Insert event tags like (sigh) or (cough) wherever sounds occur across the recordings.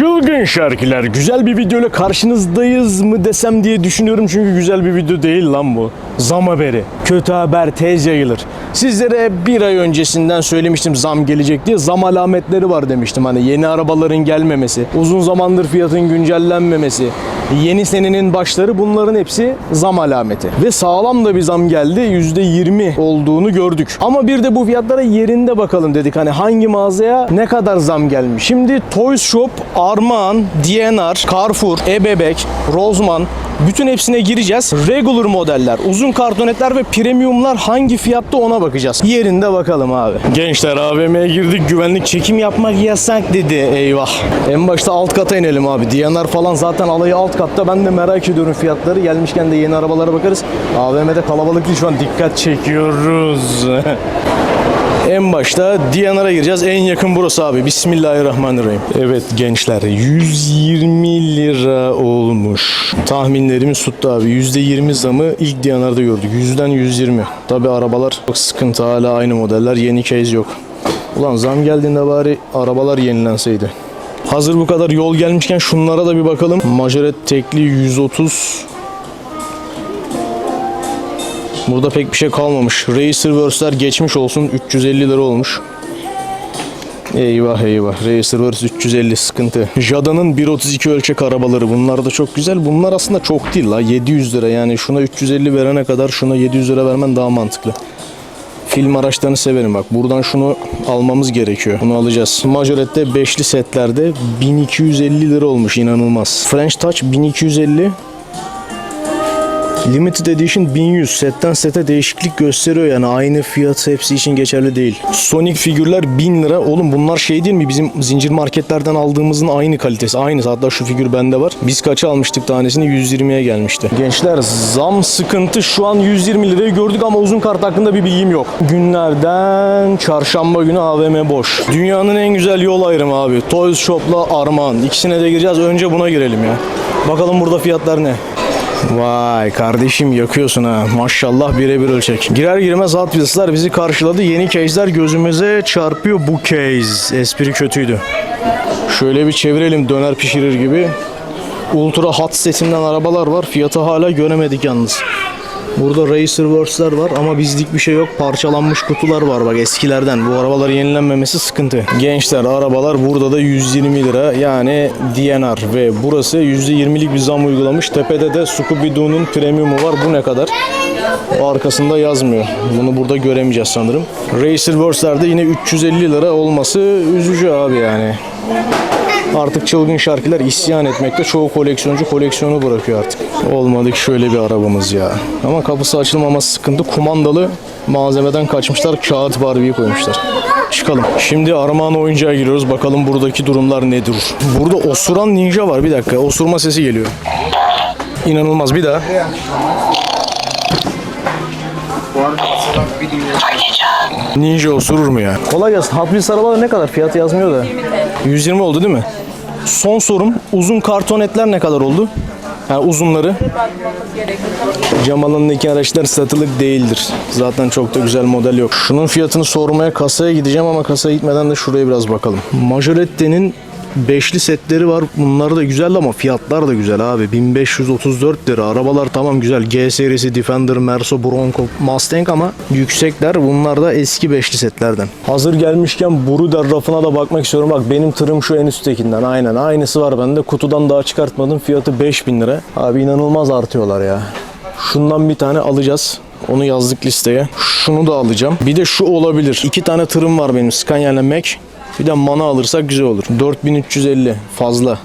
Çılgın şarkılar. Güzel bir videoyla karşınızdayız mı desem diye düşünüyorum çünkü güzel bir video değil lan bu. Zam haberi. Kötü haber tez yayılır. Sizlere bir ay öncesinden söylemiştim zam gelecek diye. Zam alametleri var demiştim. Hani yeni arabaların gelmemesi, uzun zamandır fiyatın güncellenmemesi, yeni senenin başları bunların hepsi zam alameti. Ve sağlam da bir zam geldi. %20 olduğunu gördük. Ama bir de bu fiyatlara yerinde bakalım dedik. Hani hangi mağazaya ne kadar zam gelmiş. Şimdi Toys Shop, Armağan, DNR, Carrefour, Ebebek, Roseman bütün hepsine gireceğiz. Regular modeller, uzun kartonetler ve premiumlar hangi fiyatta ona bakacağız. Yerinde bakalım abi. Gençler AVM'ye girdik. Güvenlik çekim yapmak yasak dedi. Eyvah. En başta alt kata inelim abi. DNR falan zaten alayı alt katta. Ben de merak ediyorum fiyatları. Gelmişken de yeni arabalara bakarız. AVM'de kalabalık değil şu an dikkat çekiyoruz. (laughs) En başta Diyanar'a gireceğiz. En yakın burası abi. Bismillahirrahmanirrahim. Evet gençler 120 lira olmuş. Tahminlerimiz tuttu abi. %20 zamı ilk Diyanar'da gördük. %'den 120. Tabi arabalar çok sıkıntı. Hala aynı modeller. Yeni case yok. Ulan zam geldiğinde bari arabalar yenilenseydi. Hazır bu kadar yol gelmişken şunlara da bir bakalım. Majoret tekli 130 Burada pek bir şey kalmamış. Racerverse'ler geçmiş olsun 350 lira olmuş. Eyvah eyvah. Racerverse 350 sıkıntı. Jada'nın 1.32 ölçek arabaları. Bunlar da çok güzel. Bunlar aslında çok değil la. 700 lira. Yani şuna 350 verene kadar şuna 700 lira vermen daha mantıklı. Film araçlarını severim bak. Buradan şunu almamız gerekiyor. Bunu alacağız. Majoret'te beşli setlerde 1250 lira olmuş inanılmaz. French Touch 1250. Limited Edition 1100 setten sete değişiklik gösteriyor yani aynı fiyat hepsi için geçerli değil. Sonic figürler 1000 lira. Oğlum bunlar şey değil mi? Bizim zincir marketlerden aldığımızın aynı kalitesi. Aynı. Hatta şu figür bende var. Biz kaça almıştık tanesini? 120'ye gelmişti. Gençler zam sıkıntı. Şu an 120 lirayı gördük ama uzun kart hakkında bir bilgim yok. Günlerden çarşamba günü AVM boş. Dünyanın en güzel yol ayrımı abi. Toys Shop'la Armağan. İkisine de gireceğiz. Önce buna girelim ya. Bakalım burada fiyatlar ne? Vay kardeşim yakıyorsun ha. Maşallah birebir ölçek. Girer girmez Hot Wheels'lar bizi karşıladı. Yeni case'ler gözümüze çarpıyor bu case. Espri kötüydü. Şöyle bir çevirelim döner pişirir gibi. Ultra hot setinden arabalar var. Fiyatı hala göremedik yalnız. Burada Racerworks'ler var ama bizlik bir şey yok. Parçalanmış kutular var bak eskilerden. Bu arabaların yenilenmemesi sıkıntı. Gençler arabalar burada da 120 lira yani DNR ve burası %20'lik bir zam uygulamış. Tepede de Scooby-Doo'nun premiumu var. Bu ne kadar? Arkasında yazmıyor. Bunu burada göremeyeceğiz sanırım. Racerworks'lerde yine 350 lira olması üzücü abi yani. Artık çılgın şarkılar isyan etmekte. Çoğu koleksiyoncu koleksiyonu bırakıyor artık. Olmadık şöyle bir arabamız ya. Ama kapısı açılmaması sıkıntı. Kumandalı malzemeden kaçmışlar. Kağıt Barbie'yi koymuşlar. Çıkalım. Şimdi Armağan oyuncağa giriyoruz. Bakalım buradaki durumlar nedir? Burada osuran ninja var. Bir dakika. Osurma sesi geliyor. İnanılmaz. Bir daha. Ninja osurur mu ya? Kolay gelsin. Hot Wheels arabalar ne kadar? Fiyatı yazmıyor da. 120 oldu değil mi? Son sorum. Uzun kartonetler ne kadar oldu? Yani uzunları. Cam alanındaki araçlar satılık değildir. Zaten çok da güzel model yok. Şunun fiyatını sormaya kasaya gideceğim ama kasaya gitmeden de şuraya biraz bakalım. Majorette'nin beşli setleri var. Bunlar da güzel ama fiyatlar da güzel abi. 1534 lira. Arabalar tamam güzel. G serisi, Defender, Merso, Bronco, Mustang ama yüksekler. Bunlar da eski beşli setlerden. Hazır gelmişken Bruder rafına da bakmak istiyorum. Bak benim tırım şu en üsttekinden. Aynen. Aynısı var bende. Kutudan daha çıkartmadım. Fiyatı 5000 lira. Abi inanılmaz artıyorlar ya. Şundan bir tane alacağız. Onu yazdık listeye. Şunu da alacağım. Bir de şu olabilir. İki tane tırım var benim. Scania ile Mac. Bir de mana alırsak güzel olur. 4350 fazla.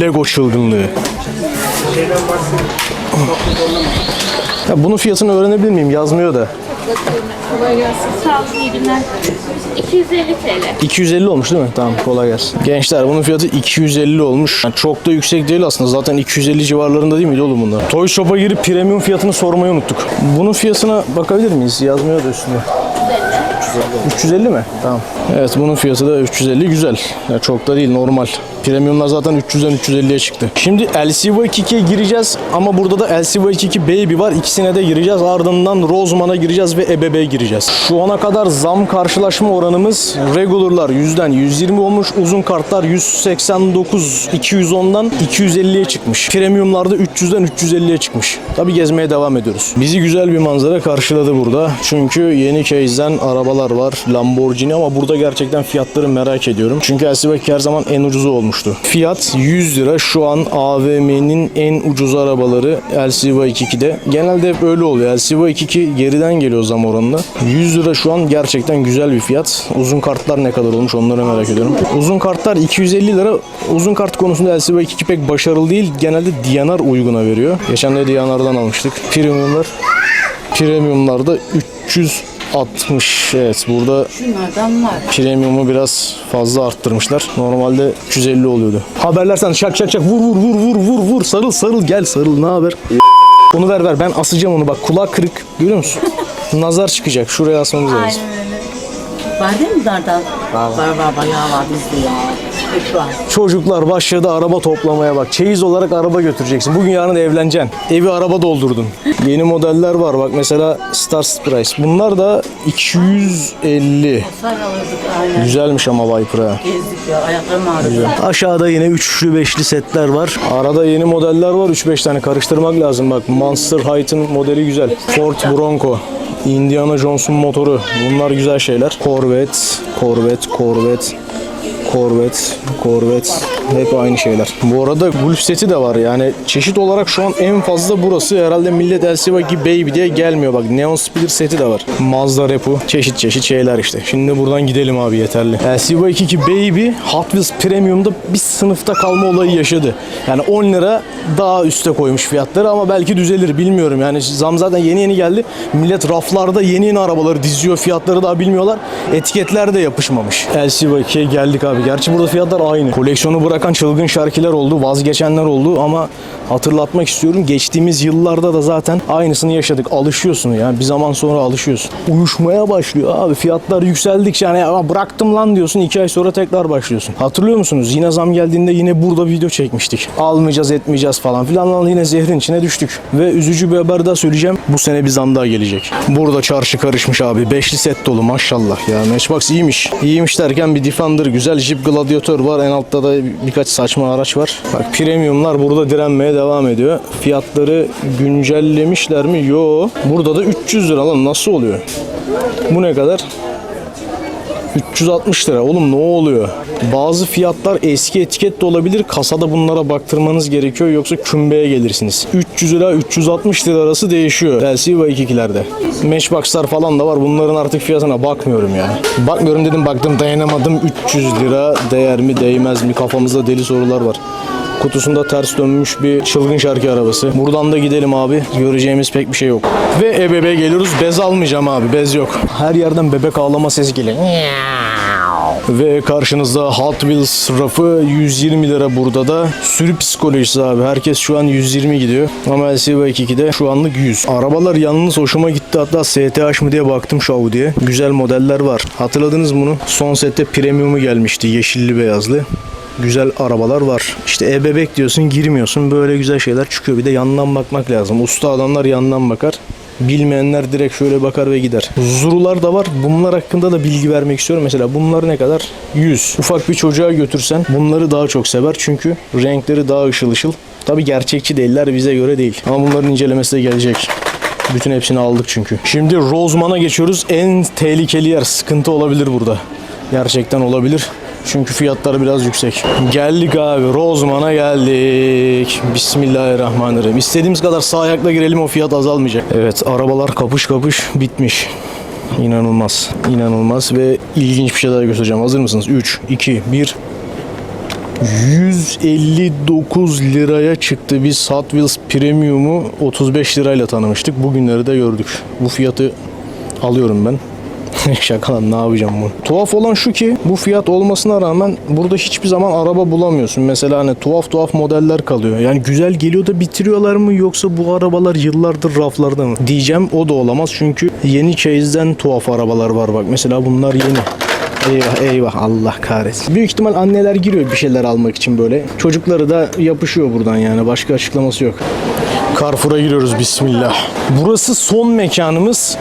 Lego çılgınlığı. Ya bunun fiyatını öğrenebilir miyim? Yazmıyor da. Kolay gelsin. Sağ olun, iyi günler. 250 TL. 250 olmuş değil mi? Tamam kolay gelsin. Gençler bunun fiyatı 250 olmuş. Yani çok da yüksek değil aslında. Zaten 250 civarlarında değil miydi oğlum bunlar? Toy Shop'a girip premium fiyatını sormayı unuttuk. Bunun fiyatına bakabilir miyiz? Yazmıyor da üstünde. 350 mi? Tamam. Evet bunun fiyatı da 350 güzel. Ya çok da değil normal. Premiumlar zaten 300'den 350'ye çıktı. Şimdi LCV22'ye gireceğiz ama burada da LCV22 Baby var. İkisine de gireceğiz. Ardından Roseman'a gireceğiz ve EBB'ye gireceğiz. Şu ana kadar zam karşılaşma oranımız regularlar yüzden 120 olmuş. Uzun kartlar 189 210'dan 250'ye çıkmış. Premiumlarda 300'den 350'ye çıkmış. Tabi gezmeye devam ediyoruz. Bizi güzel bir manzara karşıladı burada. Çünkü yeni case'den arabalar var. Lamborghini ama burada gerçekten fiyatları merak ediyorum. Çünkü LCV her zaman en ucuzu olmuştu. Fiyat 100 lira. Şu an AVM'nin en ucuz arabaları LCV22'de. Genelde hep öyle oluyor. LCV22 geriden geliyor zam oranında. 100 lira şu an gerçekten güzel bir fiyat. Uzun kartlar ne kadar olmuş onları merak ediyorum. Uzun kartlar 250 lira. Uzun kart konusunda LCV22 pek başarılı değil. Genelde DNR uyguna veriyor. Geçen de DNR'dan almıştık. Premiumlar Premiumlarda 360. Evet burada Şunlardan var. premiumu biraz fazla arttırmışlar. Normalde 350 oluyordu. Haberler sen şak şak şak vur vur vur vur vur vur sarıl sarıl gel sarıl ne haber? (laughs) Onu ver ver ben asacağım onu bak kulak kırık görüyor musun? (laughs) Nazar çıkacak şuraya asmamız lazım. Aynen öyle. Var değil mi bunlardan? Var var. Var bayağı var bizde ya. Hep var. Çocuklar başladı araba toplamaya bak. Çeyiz olarak araba götüreceksin. Bugün yarın evleneceksin. Evi araba doldurdun. Yeni modeller var bak mesela Star Price. Bunlar da 250. Say alırdık aynen. Güzelmiş ama Viper'a. Gezdik ya. Ayaklarım ağrıdı. Aşağıda yine üçlü beşli setler var. Arada yeni modeller var. 3-5 tane karıştırmak lazım. Bak Monster Height'ın modeli güzel. Ford Bronco. Indiana Jones'un motoru. Bunlar güzel şeyler. Corvette, Corvette, Corvette. Corvette, Corvette hep aynı şeyler. Bu arada Gulf seti de var yani çeşit olarak şu an en fazla burası herhalde millet LCV Baby diye gelmiyor bak Neon Speeder seti de var. Mazda Repu çeşit çeşit şeyler işte. Şimdi buradan gidelim abi yeterli. LCV Baby Hot Wheels Premium'da bir sınıfta kalma olayı yaşadı. Yani 10 lira daha üste koymuş fiyatları ama belki düzelir bilmiyorum. Yani zam zaten yeni yeni geldi. Millet raflarda yeni yeni arabaları diziyor. Fiyatları daha bilmiyorlar. Etiketler de yapışmamış. LCV2'ye geldik abi. Gerçi burada fiyatlar aynı. Koleksiyonu bırakan çılgın şarkiler oldu. Vazgeçenler oldu ama hatırlatmak istiyorum. Geçtiğimiz yıllarda da zaten aynısını yaşadık. Alışıyorsun ya. Bir zaman sonra alışıyorsun. Uyuşmaya başlıyor abi. Fiyatlar yükseldikçe hani "Aa, bıraktım lan diyorsun. iki ay sonra tekrar başlıyorsun. Hatırlıyor musunuz? Yine zam geldiğinde yine burada video çekmiştik. Almayacağız etmeyeceğiz falan filan. Lan Yine zehrin içine düştük. Ve üzücü bir haber daha söyleyeceğim. Bu sene bir zam daha gelecek. Burada çarşı karışmış abi. Beşli set dolu maşallah ya. Matchbox iyiymiş. İyiymiş derken bir Defender güzel Jeep Gladiator var. En altta da birkaç saçma araç var. Bak premiumlar burada direnmeye devam ediyor. Fiyatları güncellemişler mi? Yo. Burada da 300 lira lan nasıl oluyor? Bu ne kadar? 360 lira. Oğlum ne oluyor? Bazı fiyatlar eski etiket de olabilir. Kasada bunlara baktırmanız gerekiyor. Yoksa kümbeye gelirsiniz. 300 lira 360 lira arası değişiyor. LCV2'lerde. Matchbox'lar falan da var. Bunların artık fiyatına bakmıyorum ya. Bakmıyorum dedim baktım dayanamadım. 300 lira değer mi değmez mi? Kafamızda deli sorular var. Kutusunda ters dönmüş bir çılgın şarkı arabası. Buradan da gidelim abi. Göreceğimiz pek bir şey yok. Ve EBB geliyoruz. Bez almayacağım abi. Bez yok. Her yerden bebek ağlama sesi geliyor. Ve karşınızda Hot Wheels rafı 120 lira burada da. Sürü psikolojisi abi. Herkes şu an 120 gidiyor. Ama LCV2'de şu anlık 100. Arabalar yalnız hoşuma gitti. Hatta STH mı diye baktım şu Audi'ye. Güzel modeller var. Hatırladınız bunu? Son sette premium'u gelmişti. Yeşilli beyazlı güzel arabalar var. İşte e-bebek diyorsun girmiyorsun böyle güzel şeyler çıkıyor. Bir de yandan bakmak lazım. Usta adamlar yandan bakar. Bilmeyenler direkt şöyle bakar ve gider. Zurular da var. Bunlar hakkında da bilgi vermek istiyorum. Mesela bunlar ne kadar? 100. Ufak bir çocuğa götürsen bunları daha çok sever. Çünkü renkleri daha ışıl ışıl. Tabi gerçekçi değiller bize göre değil. Ama bunların incelemesi de gelecek. Bütün hepsini aldık çünkü. Şimdi Rozman'a geçiyoruz. En tehlikeli yer. Sıkıntı olabilir burada. Gerçekten olabilir. Çünkü fiyatları biraz yüksek. Geldik abi. Rozman'a geldik. Bismillahirrahmanirrahim. İstediğimiz kadar sağ ayakla girelim o fiyat azalmayacak. Evet arabalar kapış kapış bitmiş. İnanılmaz. İnanılmaz ve ilginç bir şey daha göstereceğim. Hazır mısınız? 3, 2, 1. 159 liraya çıktı. Biz Hot Wheels Premium'u 35 lirayla tanımıştık. Bugünleri de gördük. Bu fiyatı alıyorum ben. (laughs) Şaka lan ne yapacağım bunu. Tuhaf olan şu ki bu fiyat olmasına rağmen burada hiçbir zaman araba bulamıyorsun. Mesela hani tuhaf tuhaf modeller kalıyor. Yani güzel geliyor da bitiriyorlar mı yoksa bu arabalar yıllardır raflarda mı? Diyeceğim o da olamaz çünkü yeni chase'den tuhaf arabalar var bak. Mesela bunlar yeni. Eyvah eyvah Allah kahretsin. Büyük ihtimal anneler giriyor bir şeyler almak için böyle. Çocukları da yapışıyor buradan yani başka açıklaması yok. Carrefour'a giriyoruz bismillah. Burası son mekanımız.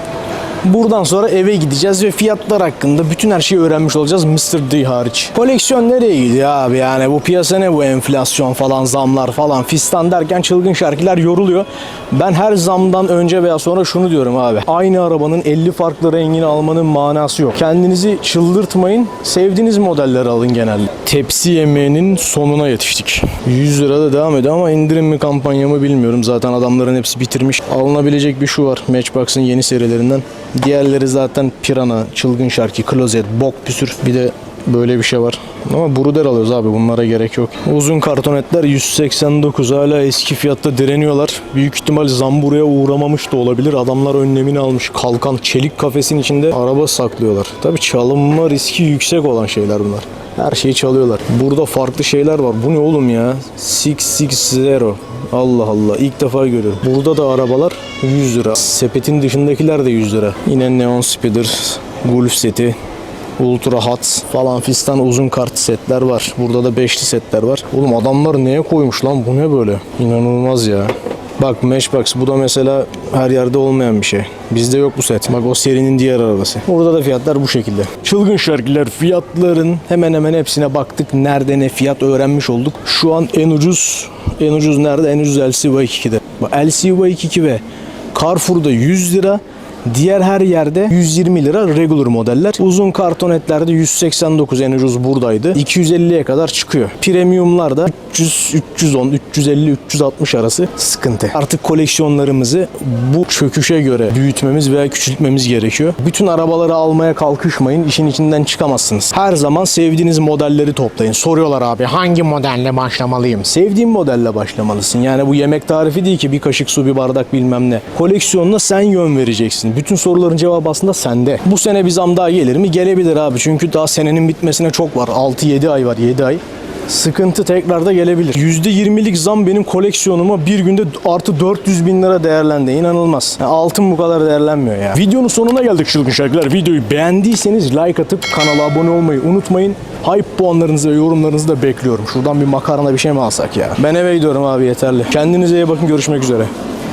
Buradan sonra eve gideceğiz ve fiyatlar hakkında bütün her şeyi öğrenmiş olacağız Mr. D hariç. Koleksiyon nereye gidiyor abi yani bu piyasa ne bu enflasyon falan zamlar falan fistan derken çılgın şarkılar yoruluyor. Ben her zamdan önce veya sonra şunu diyorum abi. Aynı arabanın 50 farklı rengini almanın manası yok. Kendinizi çıldırtmayın. Sevdiğiniz modelleri alın genelde. Tepsi yemeğinin sonuna yetiştik. 100 lira da devam ediyor ama indirim mi kampanya mı bilmiyorum. Zaten adamların hepsi bitirmiş. Alınabilecek bir şu var. Matchbox'ın yeni serilerinden. Diğerleri zaten Pirana, Çılgın Şarkı, Klozet, Bok Püsür. Bir de böyle bir şey var. Ama Bruder alıyoruz abi bunlara gerek yok. Uzun kartonetler 189 hala eski fiyatta direniyorlar. Büyük ihtimal zamburaya uğramamış da olabilir. Adamlar önlemini almış. Kalkan çelik kafesin içinde araba saklıyorlar. Tabii çalınma riski yüksek olan şeyler bunlar. Her şeyi çalıyorlar. Burada farklı şeyler var. Bu ne oğlum ya? 660. Allah Allah. İlk defa görüyorum. Burada da arabalar 100 lira. Sepetin dışındakiler de 100 lira. Yine Neon Speeder, Golf seti, Ultra Hot falan fistan uzun kart setler var. Burada da beşli setler var. Oğlum adamlar neye koymuş lan? Bu ne böyle? İnanılmaz ya. Bak Matchbox bu da mesela her yerde olmayan bir şey. Bizde yok bu set. Bak o serinin diğer arabası. Burada da fiyatlar bu şekilde. Çılgın şarkılar fiyatların hemen hemen hepsine baktık. Nerede ne fiyat öğrenmiş olduk. Şu an en ucuz en ucuz nerede? En ucuz LCV2'de. Bak LCV2 ve Carrefour'da 100 lira. Diğer her yerde 120 lira regular modeller. Uzun kartonetlerde 189 en ucuz buradaydı. 250'ye kadar çıkıyor. Premiumlar da 300, 310, 350, 360 arası sıkıntı. Artık koleksiyonlarımızı bu çöküşe göre büyütmemiz veya küçültmemiz gerekiyor. Bütün arabaları almaya kalkışmayın. işin içinden çıkamazsınız. Her zaman sevdiğiniz modelleri toplayın. Soruyorlar abi hangi modelle başlamalıyım? Sevdiğin modelle başlamalısın. Yani bu yemek tarifi değil ki bir kaşık su bir bardak bilmem ne. Koleksiyonuna sen yön vereceksin. Bütün soruların cevabı aslında sende. Bu sene bir zam daha gelir mi? Gelebilir abi. Çünkü daha senenin bitmesine çok var. 6-7 ay var. 7 ay. Sıkıntı tekrar da gelebilir. %20'lik zam benim koleksiyonuma bir günde artı 400 bin lira değerlendi. İnanılmaz. Yani altın bu kadar değerlenmiyor ya. Videonun sonuna geldik çılgın şarkılar. Videoyu beğendiyseniz like atıp kanala abone olmayı unutmayın. Hype puanlarınızı ve yorumlarınızı da bekliyorum. Şuradan bir makarna bir şey mi alsak ya? Ben eve gidiyorum abi yeterli. Kendinize iyi bakın. Görüşmek üzere.